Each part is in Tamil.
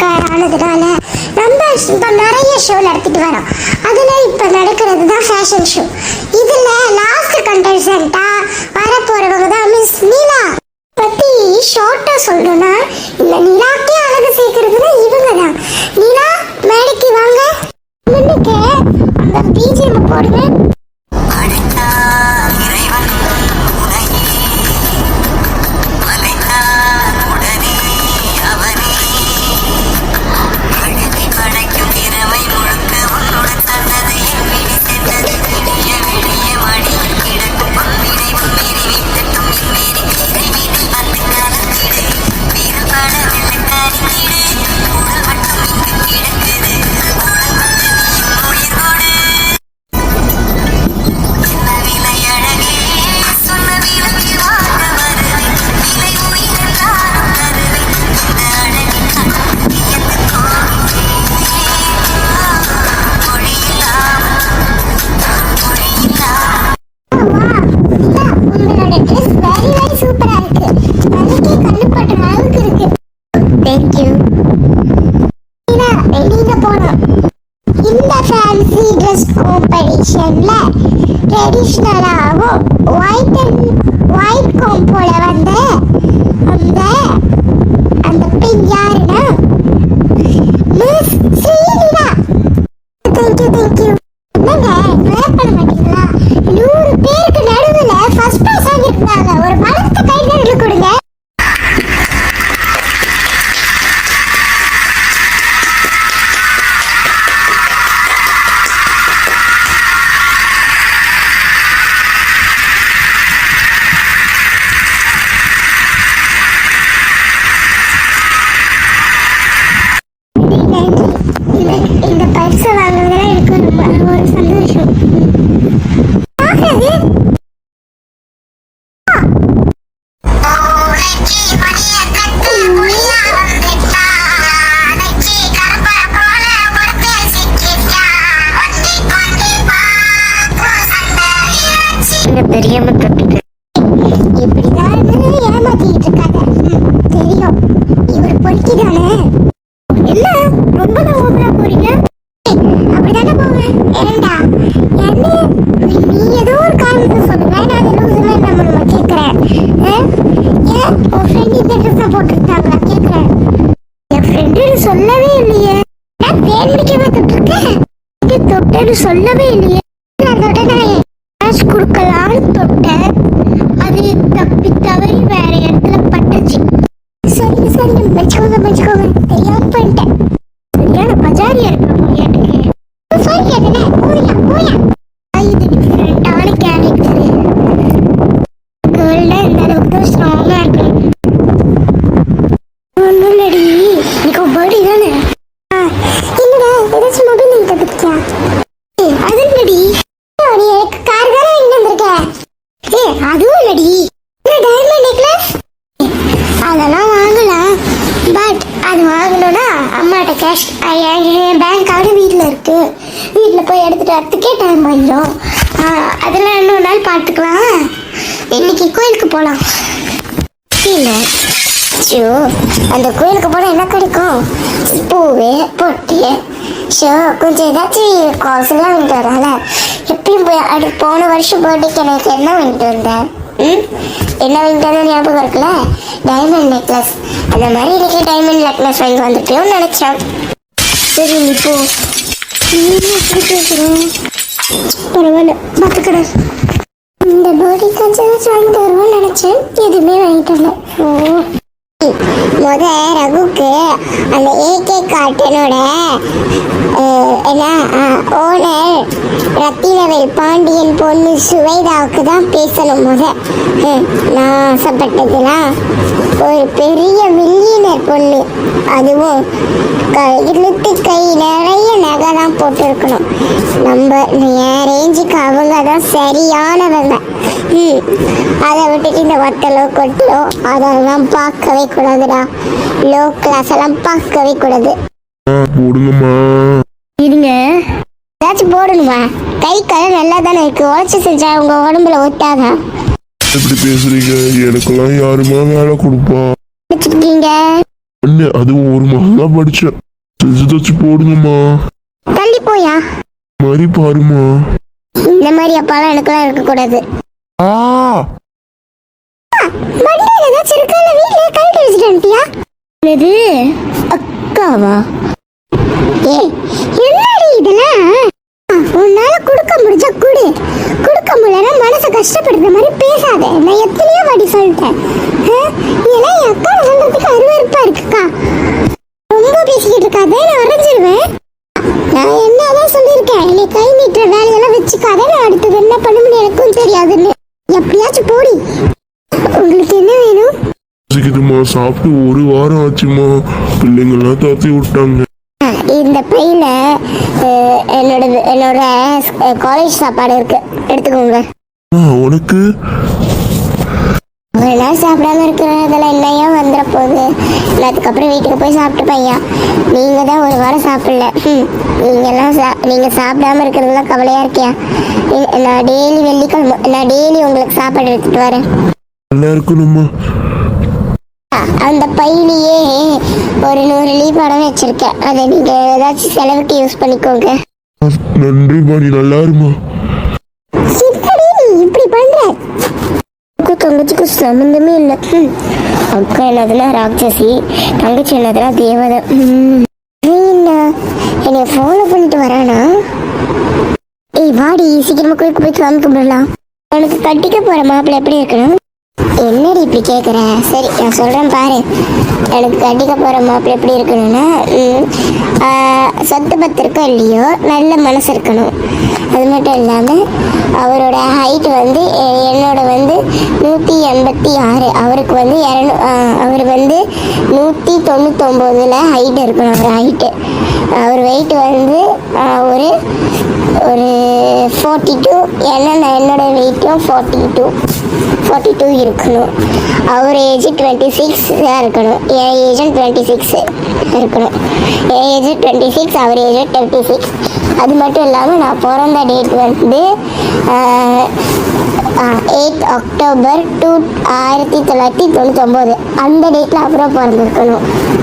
போனதுனால நம்ம இப்போ நிறைய ஷோ நடத்திட்டு வரோம். அதில் இப்போ நடக்கிறது தான் ஃபேஷன் ஷோ இதில் லாஸ்ட் கண்டஸ்டண்ட்டாக வரப்போகிறவங்க தான் மிஸ் நீலா பற்றி ஷார்ட்டாக சொல்லணும்னா இந்த நிலாக்கே அழகு சேர்க்கறதுனா இவங்க தான் காம்படிஷன்ல ட்ரெடிஷ்னலாகவும் ஒயிட் அண்ட் ஒயிட் காம்போல வந்த அந்த அந்த பெண் யாருன்னா மிஸ் ஸ்ரீலீலா தெரியாம தொட்டுட்டு இப்படிதான் ஏமாத்திட்டு இருக்காங்க. தெரியும். இவர் பொறுக்கிதானே? என்ன? ரொம்ப தான் ஓவரா போறீங்க? அப்படிதானே போவேன். ஏண்டா? நீ ஏதோ ஒரு காரணத்தை சொல்லுங்க. நான் அதை லூசுமே நம்ம நம்ம கேட்கறேன். ஆ? ஏன் உன் ஃப்ரெண்ட் இந்த ட்ரெஸ் போட்டுருந்தாங்களா கேட்கறேன். என் ஃப்ரெண்டுன்னு சொல்லவே இல்லையே. நான் தேர்ந்தெடுக்கவே தொட்டிருக்கேன். இது தொட்டேன்னு சொல்லவே இல்லையே. கேஷ் கொடுக்கலாம்னு தொட்டேன். அது தப்பி தவறி வேற இடத்துல பட்டுச்சு. சரிங்க சரிங்க மெச்சுக்கோங்க மெச்சுக்கோங்க தெரியாம பண்ணிட்டேன் சரியான பஜாரியா இருக்கிற போயாட்டுக்கு சரி வீட்டில் போய் எடுத்துகிட்டு வரத்துக்கே டைம் ஆயிடும் ஆ, அதெல்லாம் இன்னொரு நாள் பார்த்துக்கலாம் இன்னைக்கு கோயிலுக்கு போகலாம் இல்லை ஷோ அந்த கோயிலுக்கு போனால் என்ன கிடைக்கும்? பூவு பொட்டு ஷோ கொஞ்சம் ஏதாச்சும் காசுலாம் வாங்கிட்டு வரல. எப்பயும் போய் அடு போன வருஷம் பர்த்டேக்கு எனக்கு என்ன வாங்கிட்டு வந்தேன் ம்? என்ன வாங்கிட்டு வந்தேன் ஞாபகம் இருக்குல்ல? டைமண்ட் நெக்லஸ் அந்த மாதிரி இன்னைக்கு டைமண்ட் நெக்லஸ் வாங்கி வந்துட்டேன்னு நினச்சேன். சரி இப்போ பரவாயில்ல பார்த்துக்கிறேன் இந்த பாடி கஞ்சாவது வாங்கிட்டு வருவோம்னு நினச்சேன். எதுவுமே வாங்கிட்டு வரல. ஓ. முத ரகுக்கு அந்த ஏகே கார்ட்டனோட என்ன ஓனர் ரத்தினவேல் பாண்டியன் பொண்ணு சுவைதாவுக்கு தான் பேசணும் முத. ஹம், நான் ஆசைப்பட்டதுலாம் ஒரு பெரிய மில்லியனர் பொண்ணு. அதுவும் க- இழுத்து கை நிறைய நகை தான் போட்டிருக்கணும். நம்ம என் ரேஞ்சுக்கு அவங்க தான் சரியானவங்க. அதை விட்டுட்டு இந்த ஒட்டலோ கொட்டலோ அதெல்லாம் பார்க்கவே கூடாதுடா. லோ கிளாஸ் எல்லாம் பார்க்கவே கூடாது. போடுங்கம்மா. இருங்க. ஏதாச்சும் போடணுமா? கை காலம் நல்லா தானே இருக்கு. உழைச்சி செஞ்சா உங்க உடம்புல ஒட்டாதான் எப்படி பேசுறீங்க. எனக்கெல்லாம் யாருமா வேலை கொடுப்பா? வச்சுருக்கீங்க அண்ணே அதுவும் ஒரு மாதம் தான் படிச்சேன். செஞ்சு தச்சு போடுங்கம்மா. தள்ளி போயா? மாதிரி பாருமா இந்த மாதிரி அப்பாலாம் எனக்கெல்லாம் இருக்கக்கூடாது. ஆ. வண்டியில் ஏதாச்சும் இருக்கால வீட்டில் கழட்டி வச்சுட்டு வந்துட்டியா? இது அக்காவா? ஏய் என்னடி இதெல்லாம் ஆ, உன்னால கொடுக்க முடிஞ்சா கொடு. கொடுக்க முடியலன்னா மனசை கஷ்டப்படுற மாதிரி பேசாத. நான் எத்தனையோ வாட்டி சொல்லிட்டேன். ஆ, இதெல்லாம் என் அக்கா சொல்றதுக்கு அருவருப்பா இருக்குக்கா. ரொம்ப பேசிக்கிட்டு இருக்காத நான் அரைஞ்சிருவேன் நான் என்னதான் சொல்லியிருக்கேன். நீ கை நீட்டுற வேலையெல்லாம் வச்சுக்காத. நான் அடுத்தது என்ன பண்ணணும்னு எனக்கும் தெரியாதுன்னு. எப்படியாச்சும் போடி. உங்களுக்கு என்ன வேணும்? பசிக்குதுமா சாப்பிட்டு ஒரு வாரம் ஆச்சுமா? பிள்ளைங்கெல்லாம் தாத்தி விட்டாங்க. இந்த பையில என்னோட என்னோட காலேஜ் சாப்பாடு இருக்கு. எடுத்துக்கோங்க. உனக்கு? நாள் சாப்பிடாம இருக்கிறதெல்லாம் என்னையா வந்துட போகுது? நான் அதுக்கப்புறம் வீட்டுக்கு போய் சாப்பிட்டு பையா நீங்க தான் ஒரு வாரம் சாப்பிடல. ம் நீங்கெல்லாம் சா நீங்க சாப்பிடாம இருக்கிறதெல்லாம் கவலையா இருக்கியா? நான் டெய்லி வெள்ளிக்கிழமை நான் டெய்லி உங்களுக்கு சாப்பாடு எடுத்துட்டு வரேன். நல்லா இருக்கணுமா அந்த பையிலேயே ஒரு நூறு லீ படம் வச்சிருக்கேன். அதை நீங்க ஏதாச்சும் செலவுக்கு யூஸ் பண்ணிக்கோங்க. ஆ, நன்றிம்மா நீ நல்லா இருமா என்னடி நீ இப்படி பண்ற தங்கச்சிக்கு சம்மந்தமே இல்லை. ம். அக்கா என்னதுன்னா ராட்சசி தங்கச்சி என்னதுன்னா தேவதை. என்ன? என்னை ஃபாலோ பண்ணிட்டு வரானா? ஏய் வாடி சீக்கிரமா கோயிலுக்கு போய் சாமி கும்பிடலாம். உனக்கு கட்டிக்க போற மாப்பிள்ள எப்படி இருக்கணும்? என்னடி இப்படி கேட்குற சரி நான் சொல்கிறேன் பாரு. எனக்கு கட்டிக்க போகிற மாப்பிள்ள எப்படி இருக்கணும்னா சொத்து பத்து இருக்கோ இல்லையோ நல்ல மனசு இருக்கணும். அது மட்டும் இல்லாமல் அவரோட ஹைட் வந்து என்னோட வந்து நூற்றி எண்பத்தி ஆறு. அவருக்கு வந்து இரநூ அவர் வந்து நூற்றி தொண்ணூத்தொம்போதில் ஹைட் இருக்கணும் அவர் ஹைட்டு அவர் வெயிட் வந்து ஒரு ஒரு ஃபார்ட்டி டூ ஏன்னா என்னோட வெயிட்டும் ஃபார்ட்டி டூ ஃபார்ட்டி டூ இருக்கணும். அவர் ஏஜ் டுவெண்ட்டி சிக்ஸ் இருக்கணும். என் ஏஜும் டுவெண்ட்டி சிக்ஸ் இருக்கணும். என் ஏஜ் டுவெண்ட்டி சிக்ஸ் அவர் ஏஜ் டுவெண்ட்டி சிக்ஸ் அது மட்டும் இல்லாமல் நான் பிறந்த டேட் வந்து எயிட் அக்டோபர் டூ ஆயிரத்தி தொள்ளாயிரத்தி தொண்ணூத்தொம்போது. அந்த டேட்டில் அப்புறம் பிறந்திருக்கணும்.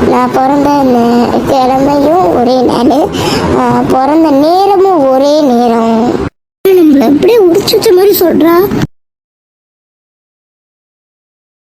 நான் பிறந்த நே- கிழமையும் ஒரே நாள். பிறந்த நேரமும் ஒரே நேரம். நம்மளை அப்படியே உடிச்சு வச்ச மாதிரி சொல்கிறா